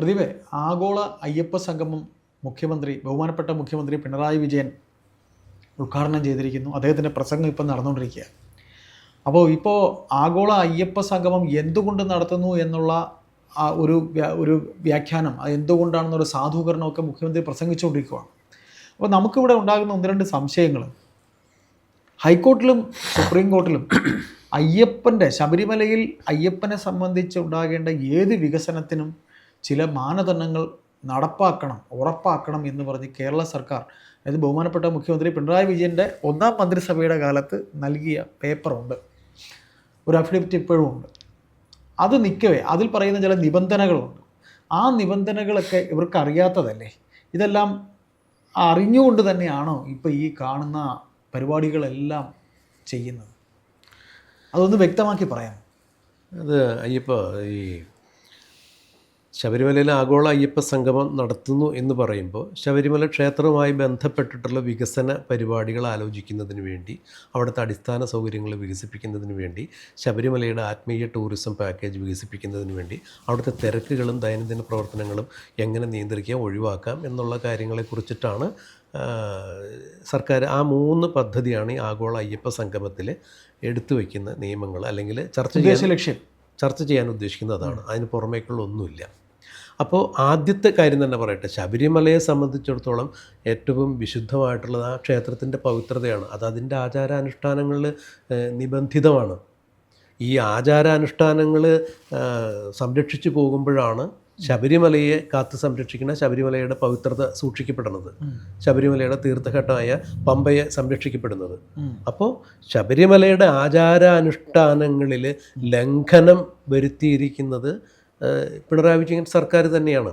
പ്രതിഭെ ആഗോള അയ്യപ്പ സംഗമം മുഖ്യമന്ത്രി ബഹുമാനപ്പെട്ട മുഖ്യമന്ത്രി പിണറായി വിജയൻ ഉദ്ഘാടനം ചെയ്തിരിക്കുന്നു. അദ്ദേഹത്തിന്റെ പ്രസംഗം ഇപ്പം നടന്നുകൊണ്ടിരിക്കുക. അപ്പോൾ ഇപ്പോൾ ആഗോള അയ്യപ്പ സംഗമം എന്തുകൊണ്ട് നടത്തുന്നു എന്നുള്ള ഒരു ഒരു വ്യാഖ്യാനം അത് എന്തുകൊണ്ടാണെന്നൊരു സാധൂകരണമൊക്കെ മുഖ്യമന്ത്രി പ്രസംഗിച്ചുകൊണ്ടിരിക്കുകയാണ് അപ്പോൾ നമുക്കിവിടെ ഉണ്ടാകുന്ന ഒന്ന് രണ്ട് സംശയങ്ങൾ. ഹൈക്കോർട്ടിലും സുപ്രീം കോർട്ടിലും അയ്യപ്പന്റെ ശബരിമലയിൽ അയ്യപ്പനെ സംബന്ധിച്ച് ഉണ്ടാകേണ്ട ഏത് വികസനത്തിനും ചില മാനദണ്ഡങ്ങൾ നടപ്പാക്കണം ഉറപ്പാക്കണം എന്ന് പറഞ്ഞ് കേരള സർക്കാർ അതായത് ബഹുമാനപ്പെട്ട മുഖ്യമന്ത്രി പിണറായി വിജയന്റെ ഒന്നാം മന്ത്രിസഭയുടെ കാലത്ത് നൽകിയ പേപ്പറുണ്ട്. ഒരു അഫിഡവിറ്റ് ഇപ്പോഴും ഉണ്ട്. അത് നിൽക്കവേ അതിൽ പറയുന്ന ചില നിബന്ധനകളുണ്ട്. ആ നിബന്ധനകളൊക്കെ ഇവർക്ക് അറിയാത്തതല്ലേ ഇതെല്ലാം അറിഞ്ഞുകൊണ്ട് തന്നെയാണോ ഇപ്പോൾ ഈ കാണുന്ന പരിപാടികളെല്ലാം ചെയ്യുന്നത്? അതൊന്ന് വ്യക്തമാക്കി പറയാം അത് അയ്യപ്പോൾ ഈ ശബരിമലയിൽ ആഗോള അയ്യപ്പ സംഗമം നടത്തുന്നു എന്ന് പറയുമ്പോൾ ശബരിമല ക്ഷേത്രവുമായി ബന്ധപ്പെട്ടിട്ടുള്ള വികസന പരിപാടികൾ ആലോചിക്കുന്നതിന് വേണ്ടി അവിടുത്തെ അടിസ്ഥാന സൗകര്യങ്ങൾ വികസിപ്പിക്കുന്നതിന് വേണ്ടി ശബരിമലയുടെ ആത്മീയ ടൂറിസം പാക്കേജ് വികസിപ്പിക്കുന്നതിന് വേണ്ടി അവിടുത്തെ തിരക്കുകളും ദൈനംദിന പ്രവർത്തനങ്ങളും എങ്ങനെ നിയന്ത്രിക്കാം ഒഴിവാക്കാം എന്നുള്ള കാര്യങ്ങളെക്കുറിച്ചിട്ടാണ് സർക്കാർ ആ മൂന്ന് പദ്ധതിയാണ് ഈ ആഗോള അയ്യപ്പ സംഗമത്തിൽ എടുത്തു വയ്ക്കുന്ന നിയമങ്ങൾ അല്ലെങ്കിൽ ചർച്ച ചെയ്യാൻ ലക്ഷ്യം. ചർച്ച ചെയ്യാൻ ഉദ്ദേശിക്കുന്നതാണ് അതിന് പുറമേക്കുള്ള ഒന്നുമില്ല. അപ്പോൾ ആദ്യത്തെ കാര്യം തന്നെ പറയട്ടെ ശബരിമലയെ സംബന്ധിച്ചിടത്തോളം ഏറ്റവും വിശുദ്ധമായിട്ടുള്ളത് ആ ക്ഷേത്രത്തിന്റെ പവിത്രതയാണ്. അത് അതിന്റെ ആചാരാനുഷ്ഠാനങ്ങളിൽ നിബന്ധിതമാണ്. ഈ ആചാരാനുഷ്ഠാനങ്ങൾ സംരക്ഷിച്ചു പോകുമ്പോഴാണ് ശബരിമലയെ കാത്തു സംരക്ഷിക്കുന്ന ശബരിമലയുടെ പവിത്രത സൂക്ഷിക്കപ്പെടുന്നത്. ശബരിമലയുടെ തീർത്ഥഘട്ടമായ പമ്പയെ സംരക്ഷിക്കപ്പെടുന്നത്. അപ്പോൾ ശബരിമലയുടെ ആചാരാനുഷ്ഠാനങ്ങളിൽ ലംഘനം വരുത്തിയിരിക്കുന്നത് പിണറായി വിജയൻ സർക്കാർ തന്നെയാണ്.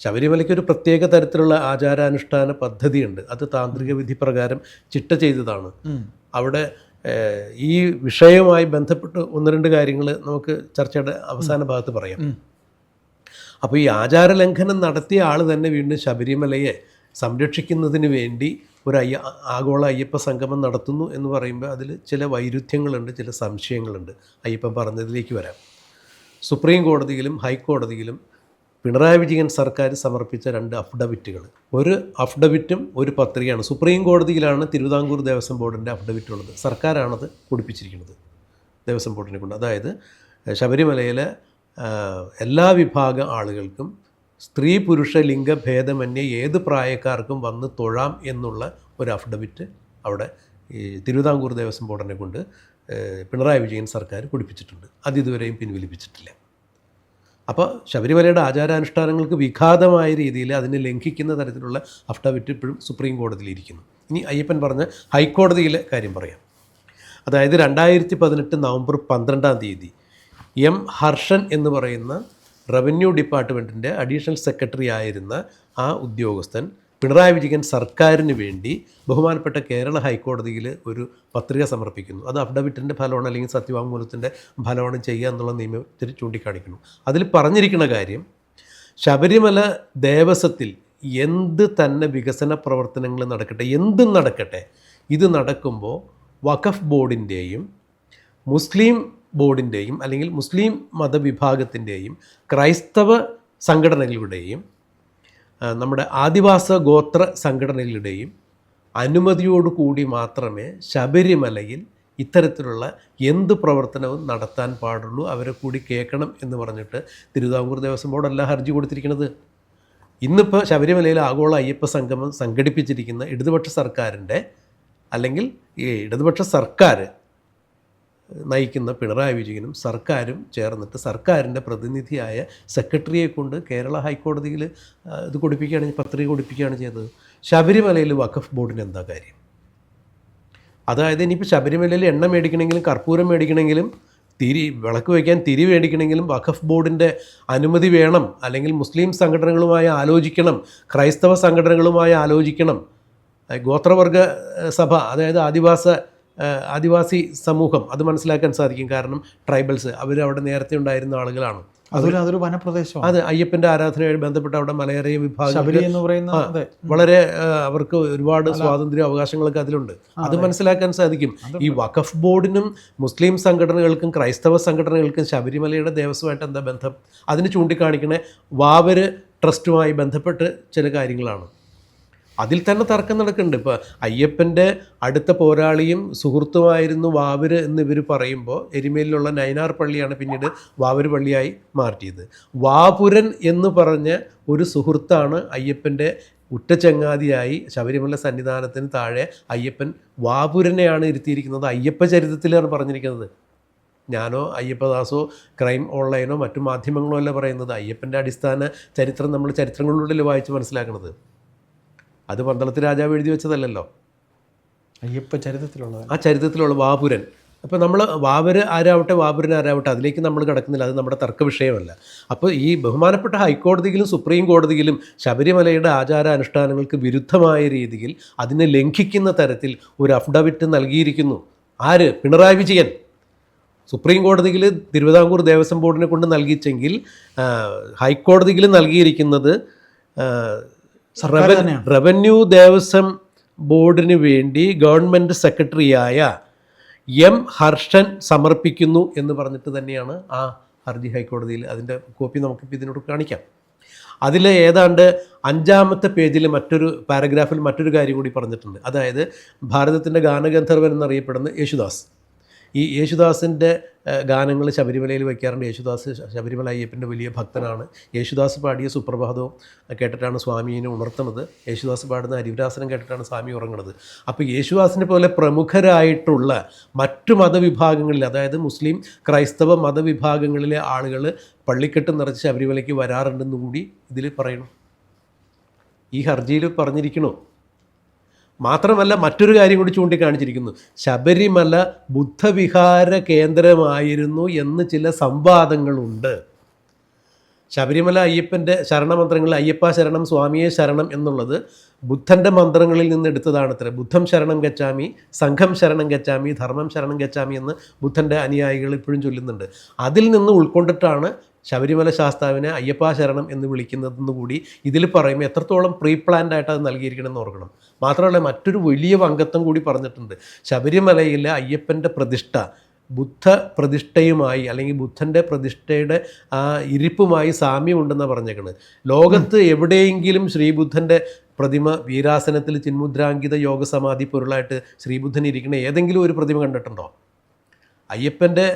ശബരിമലയ്ക്ക് ഒരു പ്രത്യേക തരത്തിലുള്ള ആചാരാനുഷ്ഠാന പദ്ധതിയുണ്ട്. അത് താന്ത്രിക വിധി പ്രകാരം ചിട്ട ചെയ്തതാണ്. അവിടെ ഈ വിഷയവുമായി ബന്ധപ്പെട്ട് ഒന്ന് രണ്ട് കാര്യങ്ങൾ നമുക്ക് ചർച്ചയുടെ അവസാന ഭാഗത്ത് പറയാം. അപ്പോൾ ഈ ആചാര ലംഘനം നടത്തിയ ആൾ തന്നെ വീണ്ടും ശബരിമലയെ സംരക്ഷിക്കുന്നതിന് വേണ്ടി ഒരു അയ്യ ആഗോള അയ്യപ്പ സംഗമം നടത്തുന്നു എന്ന് പറയുമ്പോൾ അതിൽ ചില വൈരുദ്ധ്യങ്ങളുണ്ട് ചില സംശയങ്ങളുണ്ട്. അയ്യപ്പൻ പറഞ്ഞതിലേക്ക് വരാം. സുപ്രീം കോടതിയിലും ഹൈക്കോടതിയിലും പിണറായി വിജയൻ സർക്കാർ സമർപ്പിച്ച രണ്ട് അഫ്ഡവിറ്റുകൾ. ഒരു അഫ്ഡവിറ്റും ഒരു പത്രികയാണ്. സുപ്രീം കോടതിയിലാണ് തിരുവിതാംകൂർ ദേവസ്വം ബോർഡിന്റെ അഫ്ഡവിറ്റ് ഉള്ളത് സർക്കാരാണത് കുടിപ്പിച്ചിരിക്കുന്നത്. ദേവസ്വം ബോർഡിനെ കൊണ്ട്. അതായത് ശബരിമലയിലെ എല്ലാ വിഭാഗ ആളുകൾക്കും സ്ത്രീ പുരുഷ ലിംഗ ഭേദമന്യേ ഏത് പ്രായക്കാർക്കും വന്ന് തൊഴാം എന്നുള്ള ഒരു അഫിഡവിറ്റ് അവിടെ ഈ തിരുവിതാംകൂർ ദേവസ്വം ബോർഡിനെ കൊണ്ട് പിണറായി വിജയൻ സർക്കാർ കുടിപ്പിച്ചിട്ടുണ്ട് അത് ഇതുവരെയും പിൻവലിപ്പിച്ചിട്ടില്ല. അപ്പോൾ ശബരിമലയുടെ ആചാരാനുഷ്ഠാനങ്ങൾക്ക് വിഘാതമായ രീതിയിൽ അതിനെ ലംഘിക്കുന്ന തരത്തിലുള്ള അഫ്റ്റാവിറ്റ് ഇപ്പോഴും സുപ്രീം കോടതിയിൽ ഇരിക്കുന്നു. ഇനി അയ്യപ്പൻ പറഞ്ഞ ഹൈക്കോടതിയിലെ കാര്യം പറയാം. അതായത് രണ്ടായിരത്തി പതിനെട്ട് നവംബർ പന്ത്രണ്ടാം തീയതി എം ഹർഷൻ എന്ന് പറയുന്ന റവന്യൂ ഡിപ്പാർട്ട്മെന്റിന്റെ അഡീഷണൽ സെക്രട്ടറി ആയിരുന്ന ആ ഉദ്യോഗസ്ഥൻ പിണറായി വിജയൻ സർക്കാരിന് വേണ്ടി ബഹുമാനപ്പെട്ട കേരള ഹൈക്കോടതിയിൽ ഒരു പത്രിക സമർപ്പിക്കുന്നു. അത് അഫിഡവിറ്റിന്റെ ഫലമാണ് അല്ലെങ്കിൽ സത്യവാങ്മൂലത്തിന്റെ ഫലമാണ് ചെയ്യുക എന്നുള്ള നിയമത്തിൽ ചൂണ്ടിക്കാണിക്കുന്നു. അതിൽ പറഞ്ഞിരിക്കുന്ന കാര്യം ശബരിമല ദേവസ്വത്തിൽ എന്ത് തന്നെ വികസന പ്രവർത്തനങ്ങൾ നടക്കട്ടെ എന്തും നടക്കട്ടെ ഇത് നടക്കുമ്പോൾ വഖഫ് ബോർഡിന്റെയും മുസ്ലിം ബോർഡിന്റെയും അല്ലെങ്കിൽ മുസ്ലിം മതവിഭാഗത്തിന്റെയും ക്രൈസ്തവ സംഘടനകളുടെയും നമ്മുടെ ആദിവാസ ഗോത്ര സംഘടനകളുടെയും അനുമതിയോടുകൂടി മാത്രമേ ശബരിമലയിൽ ഇത്തരത്തിലുള്ള എന്ത് പ്രവർത്തനവും നടത്താൻ പാടുള്ളൂ അവരെ കൂടി കേൾക്കണം എന്ന് പറഞ്ഞിട്ട് തിരുവിതാംകൂർ ദേവസ്വം ബോർഡല്ല ഹർജി കൊടുത്തിരിക്കുന്നത്. ഇന്നിപ്പോൾ ശബരിമലയിൽ ആഗോള അയ്യപ്പ സംഗമം സംഘടിപ്പിച്ചിരിക്കുന്ന ഇടതുപക്ഷ സർക്കാരിന്റെ അല്ലെങ്കിൽ ഈ ഇടതുപക്ഷ സർക്കാർ നയിക്കുന്ന പിണറായി വിജയനും സർക്കാരും ചേർന്നിട്ട് സർക്കാരിന്റെ പ്രതിനിധിയായ സെക്രട്ടറിയെ കൊണ്ട് കേരള ഹൈക്കോടതിയിൽ ഇത് കൊടുപ്പിക്കുകയാണ് പത്രിക കൊടുപ്പിക്കുകയാണ് ചെയ്തത്. ശബരിമലയിൽ വഖഫ് ബോർഡിന് എന്താ കാര്യം? അതായത് ഇനിയിപ്പോൾ ശബരിമലയിൽ എണ്ണ മേടിക്കണമെങ്കിലും കർപ്പൂരം മേടിക്കണമെങ്കിലും തിരി വിളക്ക് വയ്ക്കാൻ തിരി മേടിക്കണമെങ്കിലും വഖഫ് ബോർഡിന്റെ അനുമതി വേണം. അല്ലെങ്കിൽ മുസ്ലിം സംഘടനകളുമായി ആലോചിക്കണം ക്രൈസ്തവ സംഘടനകളുമായി ആലോചിക്കണം. ഗോത്രവർഗ സഭ അതായത് ആദിവാസ ആദിവാസി സമൂഹം അത് മനസ്സിലാക്കാൻ സാധിക്കും. കാരണം ട്രൈബൽസ് അവർ അവിടെ നേരത്തെ ഉണ്ടായിരുന്ന ആളുകളാണ്. അതുപോലെ അതൊരു വനപ്രദേശമാണ്. അത് അയ്യപ്പന്റെ ആരാധനയുമായി ബന്ധപ്പെട്ട് അവിടെ മലയറിയ വിഭാഗം എന്ന് പറയുന്ന വളരെ അവർക്ക് ഒരുപാട് സ്വാതന്ത്ര്യ അവകാശങ്ങളൊക്കെ അതിലുണ്ട്. അത് മനസ്സിലാക്കാൻ സാധിക്കും. ഈ വഖഫ് ബോർഡിനും മുസ്ലിം സംഘടനകൾക്കും ക്രൈസ്തവ സംഘടനകൾക്കും ശബരിമലയുടെ ദേവസ്വമായിട്ട് എന്താ ബന്ധം? അതിന് ചൂണ്ടിക്കാണിക്കണേ വാവര് ട്രസ്റ്റുമായി ബന്ധപ്പെട്ട് ചില കാര്യങ്ങളാണ്. അതിൽ തന്നെ തർക്കം നടക്കുന്നുണ്ട്. ഇപ്പോൾ അയ്യപ്പന്റെ അടുത്ത പോരാളിയും സുഹൃത്തുമായിരുന്നു വാവര് എന്ന് ഇവർ പറയുമ്പോൾ എരുമേലിലുള്ള നൈനാർ പള്ളിയാണ് പിന്നീട് വാവര് പള്ളിയായി മാറ്റിയത്. വാപുരൻ എന്ന് പറഞ്ഞ ഒരു സുഹൃത്താണ് അയ്യപ്പന്റെ ഉറ്റച്ചങ്ങാതിയായി ശബരിമല സന്നിധാനത്തിന് താഴെ അയ്യപ്പൻ വാപുരനെയാണ് ഇരുത്തിയിരിക്കുന്നത്. അയ്യപ്പ ചരിത്രത്തിലാണ് പറഞ്ഞിരിക്കുന്നത്. ഞാനോ അയ്യപ്പദാസോ ക്രൈം ഓൺലൈനോ മറ്റു മാധ്യമങ്ങളോ അല്ല പറയുന്നത്. അയ്യപ്പന്റെ അടിസ്ഥാന ചരിത്രം നമ്മൾ ചരിത്രങ്ങളിലൂടെ വായിച്ച് മനസ്സിലാക്കുന്നത് അത് പന്തളത്ത് രാജാവ് എഴുതി വെച്ചതല്ലല്ലോ. അയ്യപ്പ ചരിത്രത്തിലുള്ള ആ ചരിത്രത്തിലുള്ള വാപുരൻ അപ്പോൾ നമ്മൾ വാവര് ആരാവട്ടെ വാപുരൻ ആരാവട്ടെ അതിലേക്ക് നമ്മൾ കിടക്കുന്നില്ല. അത് നമ്മുടെ തർക്ക വിഷയമല്ല. അപ്പോൾ ഈ ബഹുമാനപ്പെട്ട ഹൈക്കോടതിയിലും സുപ്രീം കോടതിയിലും ശബരിമലയുടെ ആചാരാനുഷ്ഠാനങ്ങൾക്ക് വിരുദ്ധമായ രീതിയിൽ അതിനെ ലംഘിക്കുന്ന തരത്തിൽ ഒരു അഫിഡവിറ്റ് നൽകിയിരിക്കുന്നു. ആര്? പിണറായി വിജയൻ. സുപ്രീം കോടതിയിൽ തിരുവിതാംകൂർ ദേവസ്വം ബോർഡിനെ കൊണ്ട് നൽകിച്ചെങ്കിൽ ഹൈക്കോടതിയിൽ നൽകിയിരിക്കുന്നത് റവന്യൂ ദേവസ്വം ബോർഡിന് വേണ്ടി ഗവൺമെന്റ് സെക്രട്ടറിയായ എം ഹർഷൻ സമർപ്പിക്കുന്നു എന്ന് പറഞ്ഞിട്ട് തന്നെയാണ് ആ ഹർജി ഹൈക്കോടതിയിൽ അതിന്റെ കോപ്പി നമുക്കിപ്പോൾ ഇതിനോട് കാണിക്കാം. അതിൽ ഏതാണ്ട് അഞ്ചാമത്തെ പേജിൽ മറ്റൊരു പാരഗ്രാഫിൽ മറ്റൊരു കാര്യം കൂടി പറഞ്ഞിട്ടുണ്ട്. അതായത് ഭാരതത്തിന്റെ ഗാനഗന്ധർവൻ എന്നറിയപ്പെടുന്ന യേശുദാസ്. ഈ യേശുദാസിന്റെ ഗാനങ്ങൾ ശബരിമലയിൽ വയ്ക്കാറുണ്ട്. യേശുദാസ് ശബരിമല അയ്യപ്പന്റെ വലിയ ഭക്തനാണ്. യേശുദാസ് പാടിയ സുപ്രഭാതവും കേട്ടിട്ടാണ് സ്വാമിയെ ഉണർത്തുന്നത്. യേശുദാസ് പാടുന്ന ഹരിവരാസനം കേട്ടിട്ടാണ് സ്വാമി ഉറങ്ങുന്നത്. അപ്പോൾ യേശുദാസിനെ പോലെ പ്രമുഖരായിട്ടുള്ള മറ്റു മതവിഭാഗങ്ങളിൽ അതായത് മുസ്ലിം ക്രൈസ്തവ മതവിഭാഗങ്ങളിലെ ആളുകൾ പള്ളിക്കെട്ട് നിറച്ച് ശബരിമലയ്ക്ക് വരാറുണ്ടെന്നും കൂടി ഇതിൽ പറയണം. ഈ ഹർജിയിൽ പറഞ്ഞിരിക്കണോ? മാത്രമല്ല മറ്റൊരു കാര്യം കൂടി ചൂണ്ടിക്കാണിച്ചിരിക്കുന്നു. ശബരിമല ബുദ്ധവിഹാര കേന്ദ്രമായിരുന്നു എന്ന് ചില സംവാദങ്ങളുണ്ട്. ശബരിമല അയ്യപ്പന്റെ ശരണമന്ത്രങ്ങൾ അയ്യപ്പ ശരണം സ്വാമിയെ ശരണം എന്നുള്ളത് ബുദ്ധന്റെ മന്ത്രങ്ങളിൽ നിന്ന് എടുത്തതാണ് അത്ര ബുദ്ധം ശരണം ഗച്ചാമി സംഘം ശരണം ഗച്ചാമി ധർമ്മം ശരണം ഗച്ചാമി എന്ന് ബുദ്ധന്റെ അനുയായികൾ ഇപ്പോഴും ചൊല്ലുന്നുണ്ട്. അതിൽ നിന്ന് ഉൾക്കൊണ്ടിട്ടാണ് ശബരിമല ശാസ്താവിനെ അയ്യപ്പ ശരണം എന്ന് വിളിക്കുന്നതെന്ന് കൂടി ഇതിൽ പറയുമ്പോൾ എത്രത്തോളം പ്രീ പ്ലാൻഡ് ആയിട്ട് അത് നൽകിയിരിക്കണമെന്ന് ഓർക്കണം. മാത്രമല്ല മറ്റൊരു വലിയ അംഗത്വം കൂടി പറഞ്ഞിട്ടുണ്ട്. ശബരിമലയിലെ അയ്യപ്പന്റെ പ്രതിഷ്ഠ ബുദ്ധ പ്രതിഷ്ഠയുമായി അല്ലെങ്കിൽ ബുദ്ധന്റെ പ്രതിഷ്ഠയുടെ ആ ഇരിപ്പുമായി സാമ്യമുണ്ടെന്നാണ് പറഞ്ഞേക്കണത് ലോകത്ത് എവിടെയെങ്കിലും ശ്രീബുദ്ധന്റെ പ്രതിമ വീരാസനത്തിൽ ചിന്മുദ്രാങ്കിത യോഗസമാധി പൊരുളായിട്ട് ശ്രീബുദ്ധൻ ഇരിക്കുന്ന ഏതെങ്കിലും ഒരു പ്രതിമ കണ്ടിട്ടുണ്ടോ? അയ്യപ്പന്റെ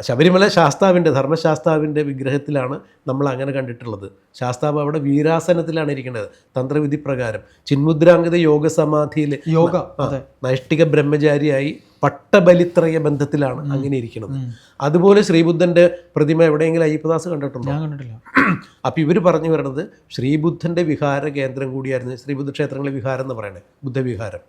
ശബരിമല ശാസ്താവിന്റെ ധർമ്മശാസ്താവിന്റെ വിഗ്രഹത്തിലാണ് നമ്മൾ അങ്ങനെ കണ്ടിട്ടുള്ളത്. ശാസ്താവ് അവിടെ വീരാസനത്തിലാണ് ഇരിക്കുന്നത് തന്ത്രവിധി പ്രകാരം ചിന്മുദ്രാങ്കിത യോഗസമാധിയിൽ യോഗ സമാധിയിൽ യോഗ നൈഷ്ഠിക ബ്രഹ്മചാരിയായി പട്ടബലിത്രയ ബന്ധത്തിലാണ് അങ്ങനെ ഇരിക്കുന്നത്. അതുപോലെ ശ്രീബുദ്ധന്റെ പ്രതിമ എവിടെയെങ്കിലും അയ്യപ്പദാസ് കണ്ടിട്ടുണ്ടോ? ഞാൻ കണ്ടിട്ടില്ല. അപ്പൊ ഇവർ പറഞ്ഞു വരുന്നത് ശ്രീബുദ്ധന്റെ വിഹാര കേന്ദ്രം കൂടിയായിരുന്നു ശ്രീബുദ്ധ ക്ഷേത്രങ്ങളെ വിഹാരം എന്ന് പറയുന്നത് ബുദ്ധവിഹാരം.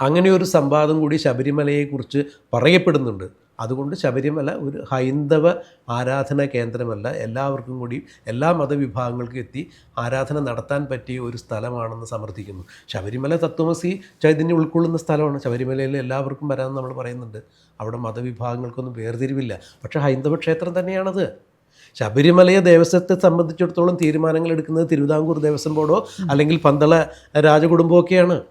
അങ്ങനെ ഒരു സംവാദം കൂടി ശബരിമലയെക്കുറിച്ച് പറയപ്പെടുന്നുണ്ട്. അതുകൊണ്ട് ശബരിമല ഒരു ഹൈന്ദവ ആരാധന കേന്ദ്രമല്ല. എല്ലാവർക്കും കൂടി എല്ലാ മതവിഭാഗങ്ങൾക്കും എത്തി ആരാധന നടത്താൻ പറ്റിയ ഒരു സ്ഥലമാണെന്ന് സമർത്ഥിക്കുന്നു. ശബരിമല തത്വമസി ചൈതന്യം ഉൾക്കൊള്ളുന്ന സ്ഥലമാണ്. ശബരിമലയിൽ എല്ലാവർക്കും വരാമെന്ന് നമ്മൾ പറയുന്നുണ്ട്. അവിടെ മതവിഭാഗങ്ങൾക്കൊന്നും വേർതിരിവില്ല. പക്ഷേ ഹൈന്ദവ ക്ഷേത്രം തന്നെയാണത്. ശബരിമലയെ ദേവസ്വത്തെ സംബന്ധിച്ചിടത്തോളം തീരുമാനങ്ങൾ എടുക്കുന്നത് തിരുവിതാംകൂർ ദേവസ്വം ബോർഡോ അല്ലെങ്കിൽ പന്തള രാജകുടുംബമൊക്കെയാണ്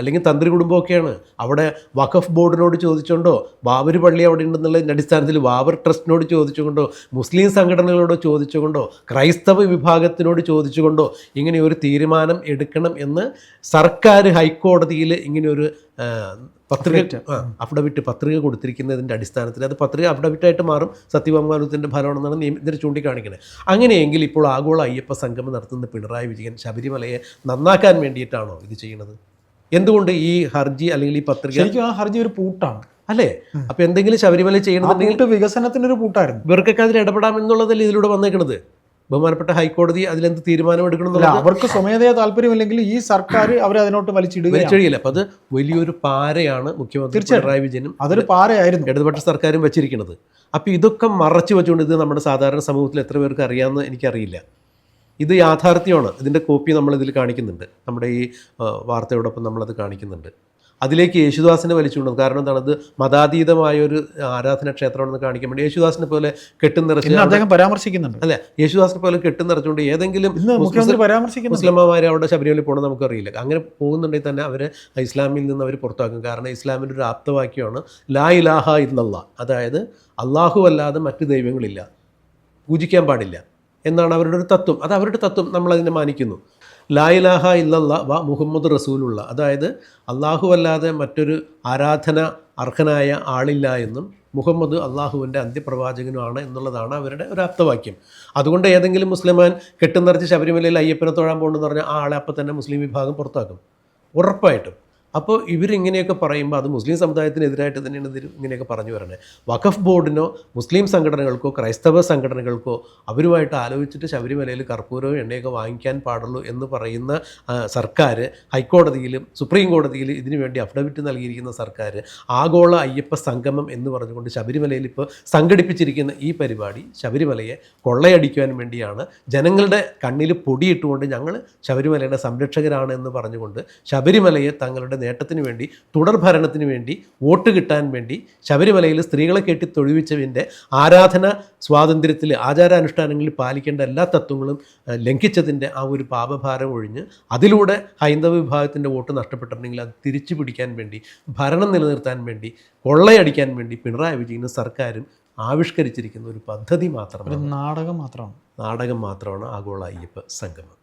അല്ലെങ്കിൽ തന്ത്രി കുടുംബമൊക്കെയാണ്. അവിടെ വഖഫ് ബോർഡിനോട് ചോദിച്ചുകൊണ്ടോ ബാബരി പള്ളി അവിടെ ഉണ്ടെന്നുള്ളതിന്റെ അടിസ്ഥാനത്തിൽ ബാബർ ട്രസ്റ്റിനോട് ചോദിച്ചുകൊണ്ടോ മുസ്ലിം സംഘടനകളോട് ചോദിച്ചുകൊണ്ടോ ക്രൈസ്തവ വിഭാഗത്തിനോട് ചോദിച്ചുകൊണ്ടോ ഇങ്ങനെ ഒരു തീരുമാനം എടുക്കണം എന്ന് സർക്കാർ ഹൈക്കോടതിയിൽ ഇങ്ങനെ ഒരു പത്രിക അഫിഡവിറ്റ് പത്രിക കൊടുത്തിരിക്കുന്നതിന്റെ അടിസ്ഥാനത്തിൽ അത് പത്രിക അഫിഡവിറ്റായിട്ട് മാറും. സത്യവാങ്മാനത്തിന്റെ ഫലമാണെന്നാണ് നിയമത്തിന് ചൂണ്ടിക്കാണിക്കുന്നത്. അങ്ങനെയെങ്കിൽ ഇപ്പോൾ ആഗോള അയ്യപ്പ സംഗമം നടത്തുന്ന പിണറായി വിജയൻ ശബരിമലയെ നന്നാക്കാൻ വേണ്ടിയിട്ടാണോ ഇത് ചെയ്യുന്നത്? എന്തുകൊണ്ട് ഈ ഹർജി അല്ലെങ്കിൽ ഈ പത്രിക ശരിക്കും ആ ഹർജി ഒരു പൂട്ടാണ്. അല്ലേ? അപ്പൊ എന്തെങ്കിലും ശബരിമല ചെയ്യണമെന്നുണ്ടെങ്കിൽ ഒരു വികസനത്തിനൊരു പൂട്ടായിരുന്നു. ഇവർക്കൊക്കെ അതിൽ ഇടപെടാം എന്നുള്ളതല്ലേ ഇതിലൂടെ വന്നേക്കുന്നത് ബഹുമാനപ്പെട്ട ഹൈക്കോടതി അതിലെന്ത് തീരുമാനം എടുക്കണം അവർക്ക് സ്വമേധയാ താല്പര്യമില്ലെങ്കിൽ ഈ സർക്കാർ അവരെ അതിനോട്ട് വലിച്ചിടുക വലിച്ചെഴിയില്ല. അപ്പൊ അത് വലിയൊരു പാരയാണ് മുഖ്യമന്ത്രി. പിണറായി വിജയനും അതൊരു പാരയായിരുന്നു. ഇടതുപക്ഷ സർക്കാരും വെച്ചിരിക്കുന്നത്. അപ്പൊ ഇതൊക്കെ മറച്ചു വെച്ചുകൊണ്ട് ഇത് നമ്മുടെ സാധാരണ സമൂഹത്തിൽ എത്ര പേർക്ക് അറിയാമെന്ന് എനിക്കറിയില്ല. ഇത് യാഥാർത്ഥ്യമാണ്. ഇതിന്റെ കോപ്പി നമ്മൾ ഇതിൽ കാണിക്കുന്നുണ്ട്. നമ്മുടെ ഈ വാർത്തയോടൊപ്പം നമ്മളത് കാണിക്കുന്നുണ്ട്. അതിലേക്ക് യേശുദാസിനെ വലിച്ചുകൊണ്ടു കാരണം എന്താണ്? അത് മതാതീതമായ ഒരു ആരാധന ക്ഷേത്രമാണെന്ന് കാണിക്കാൻ വേണ്ടി യേശുദാസിനെ പോലെ കെട്ടും നിറച്ചു ഇന്ന് അദ്ദേഹം പരാമർശിക്കുന്നുണ്ട്. അല്ലെ? യേശുദാസിനെ പോലെ കെട്ടും നിറച്ചുകൊണ്ട് ഏതെങ്കിലും മുസ്ലിംമാർ അവിടെ ശബരിമലയിൽ പോകണം നമുക്കറിയില്ല. അങ്ങനെ പോകുന്നുണ്ടെങ്കിൽ തന്നെ അവരെ ഇസ്ലാമിൽ നിന്ന് അവർ പുറത്താക്കും. കാരണം ഇസ്ലാമിന്റെ ഒരു ആപ്തവാക്യമാണ് ലാ ഇലാഹ ഇന്നല്ല അതായത് അള്ളാഹു അല്ലാതെ മറ്റു ദൈവങ്ങളില്ല. പൂജിക്കാൻ പാടില്ല. എന്നാണ് അവരുടെ ഒരു തത്വം. അത് അവരുടെ തത്വം നമ്മളതിനെ മാനിക്കുന്നു. ലായിലാഹ ഇല്ലല്ല വ മുഹമ്മദ് റസൂലുള്ള. അതായത് അള്ളാഹു അല്ലാതെ മറ്റൊരു ആരാധന അർഹനായ ആളില്ല എന്നും മുഹമ്മദ് അള്ളാഹുവിന്റെ അന്ത്യപ്രവാചകനുമാണ് എന്നുള്ളതാണ് അവരുടെ ഒരു അർത്ഥവാക്യം അതുകൊണ്ട് ഏതെങ്കിലും മുസ്ലിമാൻ കെട്ടുന്നറിച്ച് നിറച്ച് ശബരിമലയിൽ അയ്യപ്പനെ തൊഴാൻ പോകണമെന്ന് പറഞ്ഞാൽ ആ ആളെ അപ്പം തന്നെ മുസ്ലിം വിഭാഗം പുറത്താക്കും. ഉറപ്പായിട്ടും. അപ്പോൾ ഇവരിങ്ങനെയൊക്കെ പറയുമ്പോൾ അത് മുസ്ലിം സമുദായത്തിനെതിരായിട്ട് തന്നെയാണ് ഇത് ഇങ്ങനെയൊക്കെ പറഞ്ഞു വരണേ. വഖഫ് ബോർഡിനോ മുസ്ലിം സംഘടനകൾക്കോ ക്രൈസ്തവ സംഘടനകൾക്കോ അവരുമായിട്ട് ആലോചിച്ചിട്ട് ശബരിമലയിൽ കർപ്പൂരവും എണ്ണയൊക്കെ വാങ്ങിക്കാൻ പാടുള്ളൂ എന്ന് പറയുന്ന സർക്കാർ ഹൈക്കോടതിയിലും സുപ്രീം കോടതിയിലും ഇതിനു വേണ്ടി അഫിഡവിറ്റ് നൽകിയിരിക്കുന്ന സർക്കാർ ആഗോള അയ്യപ്പ സംഗമം എന്ന് പറഞ്ഞുകൊണ്ട് ശബരിമലയിൽ ഇപ്പോൾ സംഘടിപ്പിച്ചിരിക്കുന്ന ഈ പരിപാടി ശബരിമലയെ കൊള്ളയടിക്കുവാൻ വേണ്ടിയാണ്. ജനങ്ങളുടെ കണ്ണിൽ പൊടിയിട്ടുകൊണ്ട് ഞങ്ങൾ ശബരിമലയുടെ സംരക്ഷകരാണ് എന്ന് പറഞ്ഞുകൊണ്ട് ശബരിമലയെ തങ്ങളുടെ നേട്ടത്തിന് വേണ്ടി തുടർ ഭരണത്തിന് വേണ്ടി വോട്ട് കിട്ടാൻ വേണ്ടി ശബരിമലയിൽ സ്ത്രീകളെ കെട്ടി തൊഴുവിച്ചതിന്റെ ആരാധന സ്വാതന്ത്ര്യത്തിൽ ആചാരാനുഷ്ഠാനങ്ങളിൽ പാലിക്കേണ്ട എല്ലാ തത്വങ്ങളും ലംഘിച്ചതിന്റെ ആ ഒരു പാപഭാരം ഒഴിഞ്ഞ് അതിലൂടെ ഹൈന്ദവ വിഭാഗത്തിന്റെ വോട്ട് നഷ്ടപ്പെട്ടിട്ടുണ്ടെങ്കിൽ അത് തിരിച്ചു പിടിക്കാൻ വേണ്ടി ഭരണം നിലനിർത്താൻ വേണ്ടി കൊള്ളയടിക്കാൻ വേണ്ടി പിണറായി വിജയനും സർക്കാരും ആവിഷ്കരിച്ചിരിക്കുന്ന ഒരു പദ്ധതി മാത്രമാണ്. നാടകം മാത്രമാണ്. നാടകം മാത്രമാണ് ആഗോള അയ്യപ്പ സംഗമം.